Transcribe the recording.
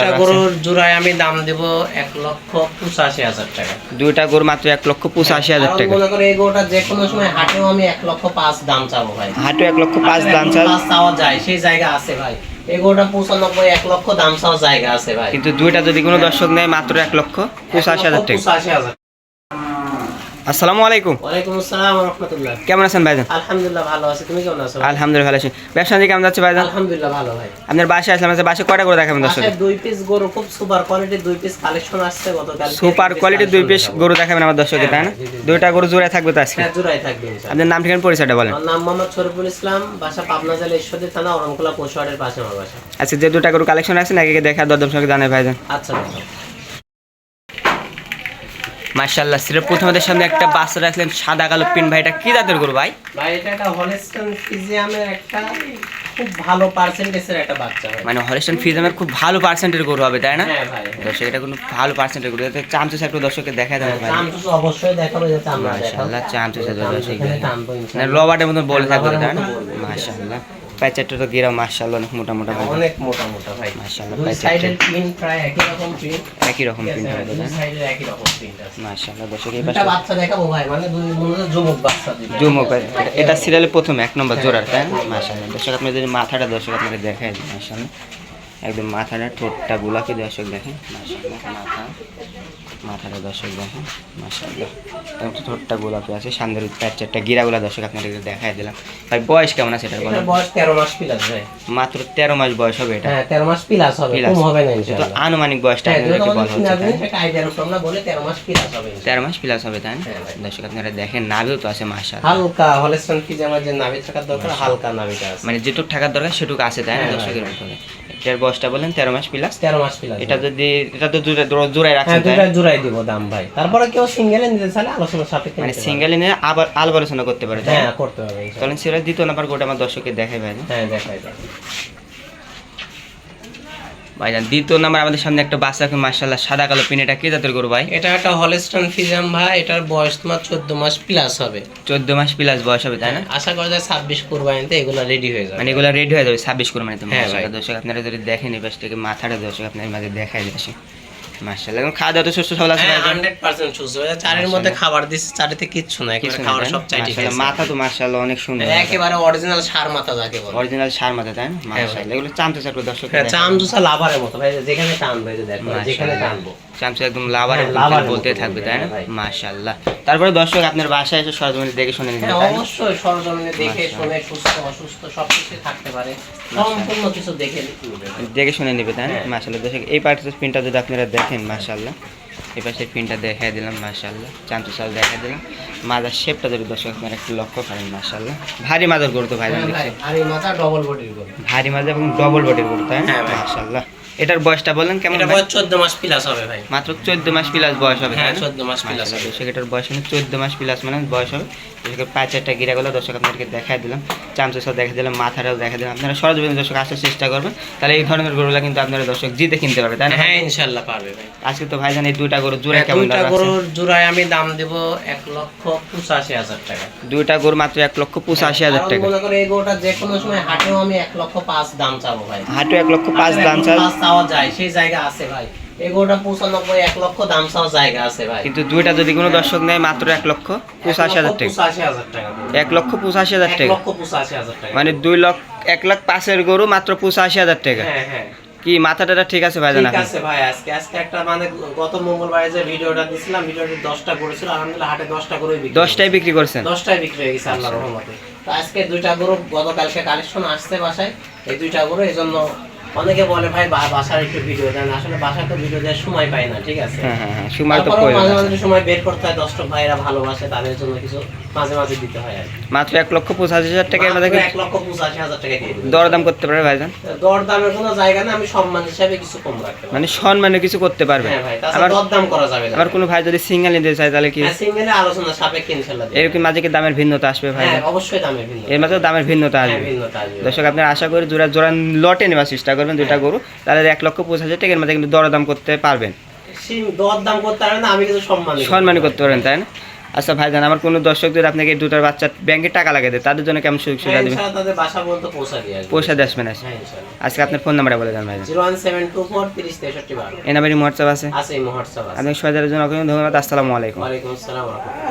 দুইটা গরুর জোড়ায় আমি দাম দেব এক লক্ষ পঁচাশি হাজার টাকা। দুইটা গরু মাত্র এক লক্ষ পঁচাশি হাজার টাকা। মনে করে এই গরুটা যে কোনো সময় হাটেও আমি এক লক্ষ পাঁচ দাম চাবো ভাই। হাটেও এক লক্ষ পাঁচ দাম চাওয়া যায় সেই জায়গা আছে ভাই। এগোটা পঁচানব্বই এক লক্ষ দাম জায়গা আছে ভাই। কিন্তু দুইটা যদি কোনো দর্শক নেয় মাত্র এক লক্ষ পঁচাশি হাজার টাকা। পঁচাশি হাজার আসসালামু আলাইকুম। ওয়ালাইকুম আসসালাম রহমতুল্লাহ। কেমন আছেন ভাইজান? আলহামদুলিল্লাহ ভালো আছি। তুমি কেমন আছো? আলহামদুলিল্লাহ ভালো আছি। ব্যবসা নিয়ে কেমন যাচ্ছে ভাইজান? আলহামদুলিল্লাহ ভালো ভাই। আপনার বাসায় আসলাম আছে বাসায় কয়টা করে দেখাবেন দর্শক? দুই পিস গরু খুব সুপার কোয়ালিটির দুই পিস কালেকশন আসছে গতকাল সুপার কোয়ালিটির দুই পিস গরু দেখাবেন আমার দর্শককে তাই না? হ্যাঁ। দুইটা গরু জোড়া থাকবে তো আজকে? হ্যাঁ জোড়াই থাকবে আপনার নাম ঠিকানা পরিচয়টা বলেন। আমার নাম মোহাম্মদ শরীফুল ইসলাম বাসা পাবনা জেলা ঈশ্বরদী থানা অরণখোলা পৌষহাটের পাশে আমার বাসা। আচ্ছা যে দুটা গরু কালেকশন আছে নাকি দেখা দরদম সঙ্গে জানাই ভাইজান? আচ্ছা দেখো। মার্শাল্লাহ সিরের প্রথমদের সামনে একটা বাচ্চা রাখলেন সাদা কালো পিন ভাই এটা কি জাতের গরু ভাই? ভাই এটা একটা হলস্টন ফিজিয়ামের একটা খুব ভালো পার্সেন্টেজের একটা বাচ্চা মানে হলিস্টন ফিজামের খুব ভালো পার্সেন্টের গরু হবে তাই না? হ্যাঁ ভাই। দর্শক এটা কোনো ভালো পার্সেন্টের গরু এতে চামচুস একটু দর্শককে দেখা দেবে ভাই। তো অবশ্যই দেখাবো যে দেখাবো মার্শাল্লাহ চামচুস দর্শক এখানে টানবো মানে। লবাটের মতন বলে থাকবে তাই না? মতো মার্শাল্লাহ তো গিরা মাশাআল্লাহ অনেক মোটা মোটা ভাই। অনেক মোটা মোটা ভাই। মাশাআল্লাহ, দুই সাইডের পিন প্রায় একই রকম পিন একই রকম পিন হবে দুই সাইডের একই রকম পিন আছে। মাশাআল্লাহ দর্শক এই পাশে বাচ্চা দেখাবো ভাই মানে দুই মনে জমক বাচ্চা দিবে জমক এটা সিরিয়ালে প্রথম এক নম্বর জোড়ার তাই মাশাআল্লাহ দর্শক আপনি যদি মাথাটা দর্শক আপনাকে দেখায় মার্শাল্লাহ একদম মাথাটা ঠোঁটটা গোলাপি দর্শক দেখেন। মাথা মাথাটা দর্শক দেখেন। মার্শাল্লাহ একদম ঠোঁটটা গোলাপি আছে। সামনের চার চারটা গিরাগুলা দর্শক আপনাদেরকে দেখাই দিলাম। ভাই বয়স কেমন আছে এটার বয়স তেরো মাস প্লাস ভাই। মাত্র তেরো মাস বয়স হবে এটা। হ্যাঁ তেরো মাস প্লাস হবে। কম হবে না তো আনুমানিক বয়সটা হ্যাঁ আপনাদেরকে বলা হচ্ছে? একটা তেরো মাস প্লাস হবে। তেরো মাস প্লাস হবে তাই না? হ্যাঁ দর্শক আপনারা দেখেন নাভিও তো আছে মাসা হালকা হলেস্টন কি যে আমার যে নাভি থাকার দরকার হালকা নাভিটা আছে। মানে যেটুক থাকার দরকার সেটুকু আছে তাই না হ্যাঁ, দর্শকের ভিতরে? এটার বয়সটা বলেন তেরো মাস প্লাস তেরো মাস প্লাস এটা যদি এটা তো জোড়া জোড়া- জোড়ায় হ্যাঁ রাখছেন দুটা? জোড়াই দিব দাম ভাই। তারপরে কেউ সিঙ্গেলে নিতে চাইলে আলোচনা সাপেক্ষে মানে সিঙ্গেল নিয়ে আবার আলোচনা করতে পারে হ্যাঁ করতে ইনশাআল্লাহ। চলেন সেটা দ্বিতীয় নাম্বার গোটা আমার দর্শককে দেখাই ভাই হ্যাঁ দেখাই। ভাইজান দ্বিতীয় নাম্বার আমাদের সামনে একটা বাচ্চা মার্শাল্লাহ সাদা কালো পিন এটা কি জাতের গরু ভাই? এটা একটা হলেস্টন ফিজাম ভাই এটার বয়স তোমার চোদ্দ মাস প্লাস হবে। চোদ্দ মাস প্লাস বয়স হবে তাই না? আশা করা যায় ছাব্বিশ কোরবানিতে এগুলো রেডি হয়ে যাবে। মানে এগুলো রেডি হয়ে যাবে ছাব্বিশ কুরবানিতে হ্যাঁ, দর্শক আপনারা যদি দেখেন এই পাশটাকে মাথাটা দর্শক আপনার মাঝে দেখাই দিয়েছে মার্শাল্লাহ এবং খাওয়া দাওয়া তো সুস্থ সবল আছে হ্যাঁ ভাইজান? হান্ড্রেড পার্সেন্ট সুস্থ। হয়ে চারের মধ্যে খাবার চারিতে কিচ্ছু একেবারে খাবার? সব মাশাআল্লাহ, মাথা তো মার্শাল্লাহ অনেক সুন্দর একেবারে অরিজিনাল সার মাথা যাকে বলে। অরিজিনাল সার মাথা তাই না? হ্যাঁ, ভাই। মার্শাল্লাহ এগুলো চামচা দর্শক হ্যাঁ লাভারের মতো। ভাই যেখানে টানবো এই যে দেখো যেখানে টানবো চামচা একদম লাভারের হ্যাঁ, বলতে থাকবে তাই না? মাশাআল্লাহ। তারপরে দর্শক আপনার বাসায় এসে সরজমিনে দেখে শুনে হ্যাঁ অবশ্যই সরজমিনে দেখে শুনে সুস্থ অসুস্থ থাকতে পারে। সম্পূর্ণ কিছু দেখে দেখে শুনে নেবে তাই না। মাশাআল্লাহ দর্শক এই পার্টের পিনটা যদি আপনারা দেখেন মাশাআল্লাহ। এই পাশের পিনটা দেখাই দিলাম মাশাআল্লাহ। চামচা চাল দেখাই দিলাম। মাদার শেপটা যদি দর্শক আপনারা একটু লক্ষ্য করেন মাশাআল্লাহ। ভারী মাদার গরু তো ভাই হ্যাঁ ভাই মাথা ডবল বডির গরু। ভারী এবং ডবল বডির গরু তাই না? হ্যাঁ। এটার বয়সটা বলেন কেমন এটা বয়স চোদ্দ মাস প্লাস হবে ভাই। মাত্র চোদ্দ মাস প্লাস বয়স হবে হ্যাঁ তাই না? চোদ্দ মাস প্লাস হবে। সেটার বয়স মানে চোদ্দ মাস প্লাস মানে বয়স হবে। দর্শকের চারটা গিরাগুলো দর্শক আপনাদেরকে দেখাই দিলাম চামচা সব দেখা দিলাম মাথাটাও দেখা দিলাম। আপনারা সরজমিনে দর্শক আসার চেষ্টা করবেন তাহলে এই ধরনের গরুগুলো কিন্তু আপনারা দর্শক জিতে কিনতে পারবে তাই না? হ্যাঁ ইনশাল্লাহ পারবে ভাই। আজকে তো ভাইজান এই দুইটা গরু জোড়া হ্যাঁ, কেমন দুইটা দাম? গরুর জোড়ায় আমি দাম দেব এক লক্ষ পঁচাশি হাজার টাকা। দুইটা গরু মাত্র এক লক্ষ পঁচাশি হাজার টাকা। মনে করে এই গরুটা যে কোনো সময় হাটেও আমি এক লক্ষ পাঁচ দাম চাবো ভাই। হাটু এক লক্ষ পাঁচ দাম চাল পাঁচ চাওয়া যায় সেই জায়গা আছে ভাই। পঁচানব্বই এক লক্ষ দাম চাওয়ার জায়গা আছে ভাই। কিন্তু দুইটা যদি কোনো দর্শক নেয় মাত্র এক লক্ষ পঁচাশি হাজার টাকা। এক লক্ষ পঁচাশি হাজার টাকা। লক্ষ পঁচাশি হাজার টাকা। মানে দুই লক্ষ এক লাখ পাঁচের গরু মাত্র পঁচাশি হাজার টাকা। হ্যাঁ হ্যাঁ। কি মাথাটা ঠিক আছে ঠিক আছে ভাই আজকে আজকে একটা মানে গত মঙ্গলবারে যে ভিডিওটা দিছিলাম ভিডিওটি দশটা করেছিল আলহামদুলিল্লাহ হাটে দশটা করে বিক্রি বিক্রি করছেন? দশটায় বিক্রি হয়ে গেছে আল্লাহর রহমতে। তো আজকে দুইটা গরু গতকালকে কালেকশন আসছে বাসায় এই দুইটা গরু এই জন্য অনেকে বলে ভাই বাসার একটু ভিডিও দেন। আসলে বাসার তো ভিডিও দেওয়ার সময় পায় না ঠিক আছে? হ্যাঁ হ্যাঁ হ্যাঁ সময় তো মাঝে মাঝে সময় বের করতে হয়। দর্শক ভাইরা ভালোবাসে তাদের জন্য কিছু মাঝে মাঝে দিতে হয় আর মাত্র এক লক্ষ পঁচাশি হাজার টাকা আমাদেরকে এক লক্ষ পঁচাশি হাজার টাকা দিয়ে দরদাম করতে পারবে ভাইজান? দর দামের কোনো জায়গা না আমি সম্মান হিসাবে কিছু কম রাখতে মানে সম্মানে কিছু করতে পারবে। হ্যাঁ ভাই তাছাড়া আবার দর দাম করা যাবে না। আবার কোনো ভাই যদি সিঙ্গেল নিতে চায় তাহলে কি? হ্যাঁ সিঙ্গেলে আলোচনা সাপেক্ষে। এরকম মাঝে কি দামের ভিন্নতা আসবে ভাই? হ্যাঁ অবশ্যই দামের ভিন্ন এর মাঝে দামের ভিন্নতা আসবে। দর্শক আপনার আশা করি জোড়া জোড়া লটে নেওয়ার চেষ্টা করবেন হ্যাঁ। গরু। তাহলে এক লক্ষ পঁচিশ হাজার টাকার মধ্যে কিন্তু দরদাম করতে পারবেন। সেই দর দাম করতে পারবে না আমি কিন্তু সম্মান। করতে পারবেন তাই না? আচ্ছা ভাই জান আমার কোনো দর্শকদের যদি আপনাকে দুটার বাচ্চা ব্যাংকে টাকা লাগে দেয় তাদের জন্য কেমন সুযোগ সুবিধা হ্যাঁ, দেবেন? ইনশাআল্লাহ তাদের বাসা পর্যন্ত পৌঁছা দিয়ে পয়সা দিয়ে আসবেন আসে হ্যাঁ আজকে আপনার ফোন নাম্বারটা বলে দেন ভাইজান। Zero one seven two four তিরিশ তেষট্টি বারো। এই নাম্বারই হোয়াটসঅ্যাপ আছে? আছে এই মহোৎসব আছে। আপনাকে সহায়তার জন্য অনেক ধন্যবাদ আসসালামু আলাইকুম। ওয়ালাইকুম আসসালাম রহমতুল্লাহ।